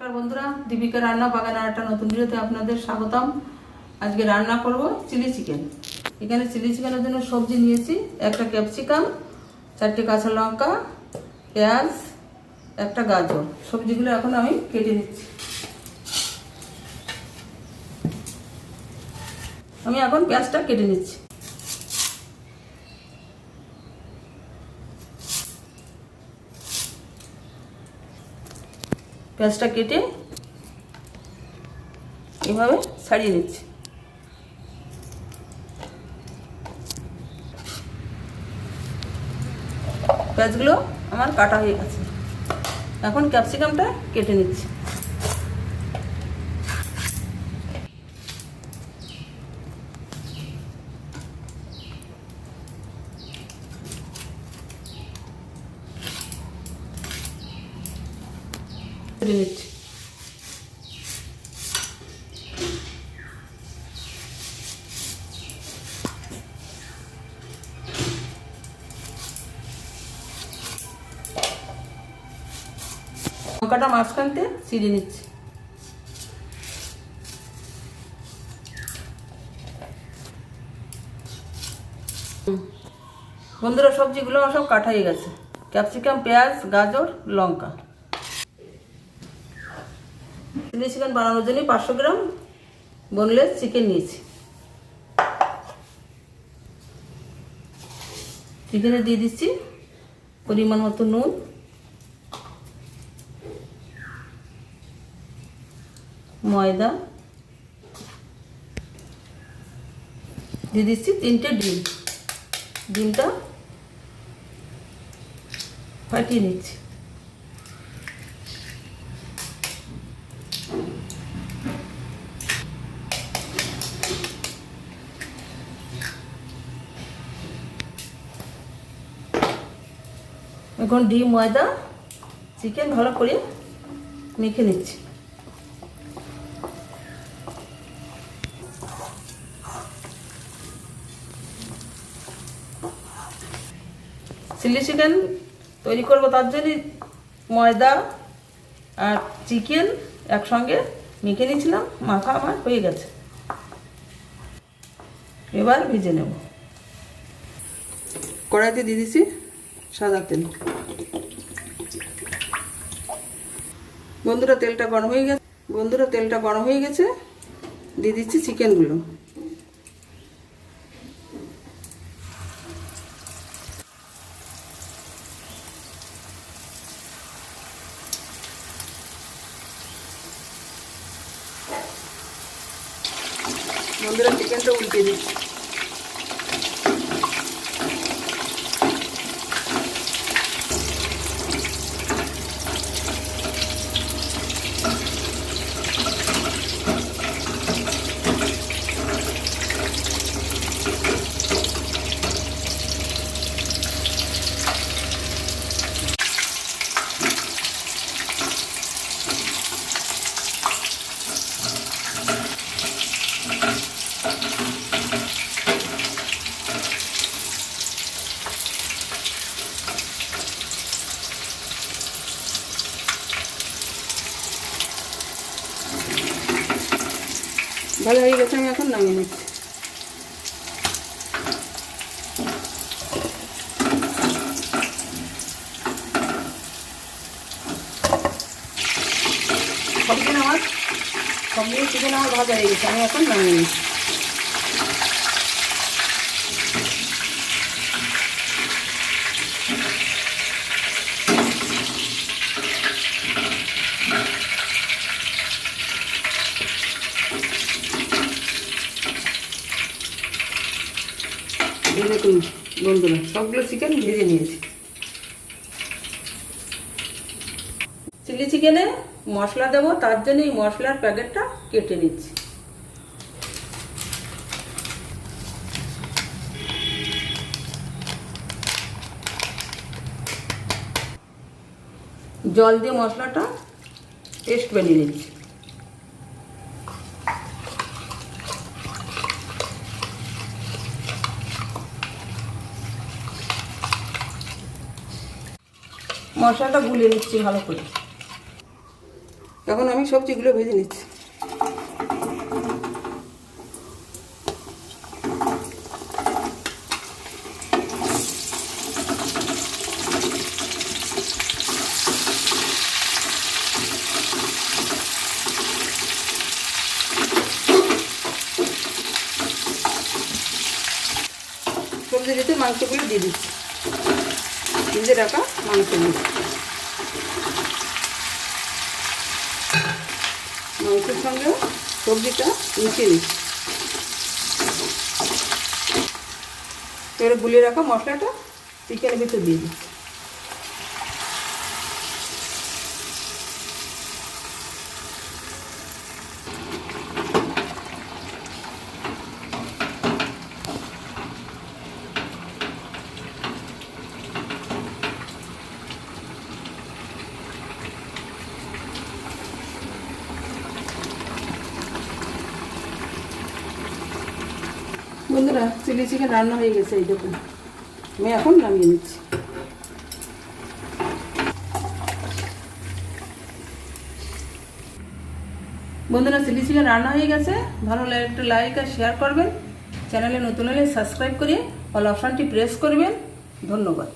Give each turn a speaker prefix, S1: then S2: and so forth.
S1: নমস্কার বন্ধুরা দীপিকা রান্না বাগানের একটা নতুন ভিডিওতে আপনাদের স্বাগতম। আজকে রান্না করব চিলি চিকেন। এখানে চিলি চিকেনের জন্য সবজি নিয়েছি, একটা ক্যাপসিকাম, চারটে কাঁচা লঙ্কা, পেঁয়াজ, একটা গাজর। সবজিগুলো এখন আমি কেটে নিচ্ছি। আমি এখন পেঁয়াজটা কেটে নিচ্ছি। পেঁয়াজটা কেটে এভাবে ছাড়িয়ে দিচ্ছি। পেঁয়াজগুলো আমার কাটা হয়ে গেছে। এখন ক্যাপসিকামটা কেটে নিচ্ছি। কেটে নিচ্ছি লঙ্কাটা মাঝখানতে ছিঁড়ে নিচ্ছি। বন্ধুরা, সবজিগুলো আমার সব কাটা গেছে। ক্যাপসিকাম, পেঁয়াজ, গাজর, লঙ্কা। চিলি চিকেন বানানোর জন্য পাঁচশো গ্রাম বোনলেস চিকেন নিয়েছি। চিকেনে দিয়ে দিচ্ছি পরিমাণ মতো নুন। ময়দা। দিয়ে দিচ্ছি তিনটে ডিম। ডিমটা ফাটিয়ে নিচ্ছি। এখন ডিম ময়দা, চিকেন ভালো করে মেখে নিচ্ছি। চিলি চিকেন তৈরি করব তার জন্য ময়দা আর চিকেন একসঙ্গে মেখে নিয়েছিলাম, মাখা আমার হয়ে গেছে। এবার ভেজে নেব। কড়াইতে দিয়ে দিছি। সাদা তেল। বন্ধুরা, তেলটা গরম হয়ে গেছে। বন্ধুরা, তেলটা গরম হয়ে গেছে। দিয়ে দিচ্ছি চিকেনগুলো। বন্ধুরা, চিকেনটা উল্টে দিচ্ছি। Thank you. ভালো হয়ে গেছে, আমি এখন নামিয়ে নিচ্ছি। সবদিন আমার সবদিন চিকেন আমার ভাজা হয়ে গেছে, আমি এখন নামিয়ে নিচ্ছি। দেখুন বন্ধুরা সবগুলো চিকেন ভেজে নিয়েছি। চিলি চিকেনে মশলা দেবো, তার জন্য এই মশলার প্যাকেটটা কেটে নিচ্ছি। জল দিয়ে মশলাটা পেস্ট বানিয়ে নিচ্ছি। মশলাটা গুলে নিচ্ছি ভালো করে। এখন আমি সবজিগুলো ভেজে নিচ্ছি। সবজি দিতে মাংসগুলো দিয়ে দিচ্ছি। ভেজে রাখা মাংসগুলো মাংসের সঙ্গেও সবজিটা মিশিয়ে নিচ্ছি। এবারে গুলিয়ে রাখা মশলাটা চিকেনের ভিতরে দিয়ে দিচ্ছি। বন্ধুরা, চিলি চিকেন রান্না হয়ে গেছে, এই দেখুন। আমি এখন নামিয়ে নিচ্ছি। বন্ধুরা, চিলি চিকেন রান্না হয়ে গেছে। ভালো লাগে একটু লাইক আর শেয়ার করবেন। চ্যানেলে নতুন হলে সাবস্ক্রাইব করে অল অপশানটি প্রেস করবেন। ধন্যবাদ।